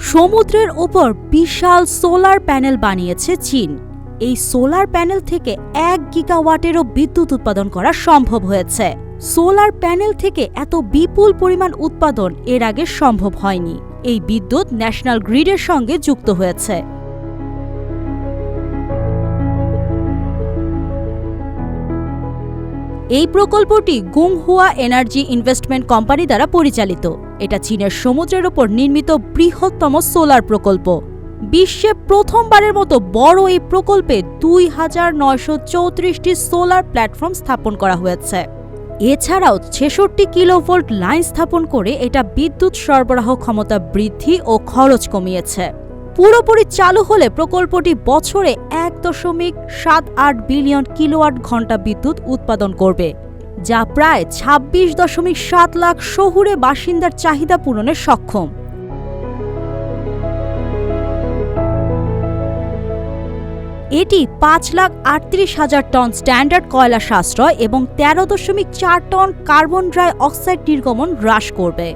সমুদ্রের ওপর বিশাল solar panel বানিয়েছে চীন। এই সোলার প্যানেল থেকে এক গিগাওয়াটেরও বিদ্যুৎ উৎপাদন করা সম্ভব হয়েছে। সোলার প্যানেল থেকে এত বিপুল পরিমাণ উৎপাদন এর আগে সম্ভব হয়নি। এই বিদ্যুৎ ন্যাশনাল গ্রিডের সঙ্গে যুক্ত হয়েছে। এই প্রকল্পটি গুংহুয়া এনার্জি ইনভেস্টমেন্ট কোম্পানি দ্বারা পরিচালিত। এটা চীনের সমুদ্রের ওপর নির্মিত বৃহত্তম সোলার প্রকল্প। বিশ্বে প্রথমবারের মতো বড় এই প্রকল্পে দুই হাজার নয়শো চৌত্রিশটি সোলার প্ল্যাটফর্ম স্থাপন করা হয়েছে। এছাড়াও ছেষট্টি কিলোভোল্ট লাইন স্থাপন করে এটা বিদ্যুৎ সরবরাহ ক্ষমতা বৃদ্ধি ও খরচ কমিয়েছে। পুরোপুরি চালু হলে প্রকল্পটি বছরে এক দশমিক সাত আট বিলিয়ন কিলোওয়াট ঘণ্টা বিদ্যুৎ উৎপাদন করবে, যা প্রায় ছাব্বিশ দশমিক সাত লাখ শহুরে বাসিন্দার চাহিদা পূরণে সক্ষম। এটি পাঁচ লাখ আটত্রিশ হাজার টন স্ট্যান্ডার্ড কয়লা সাশ্রয় এবং তেরো দশমিক চার টন কার্বন ডাই অক্সাইড নির্গমন হ্রাস করবে।